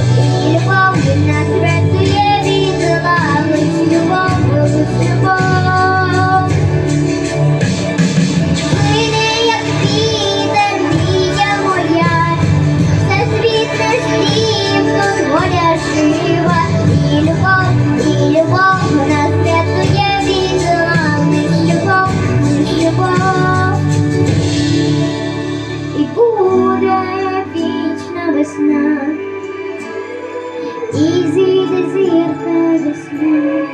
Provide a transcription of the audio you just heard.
Thank you. This Lord.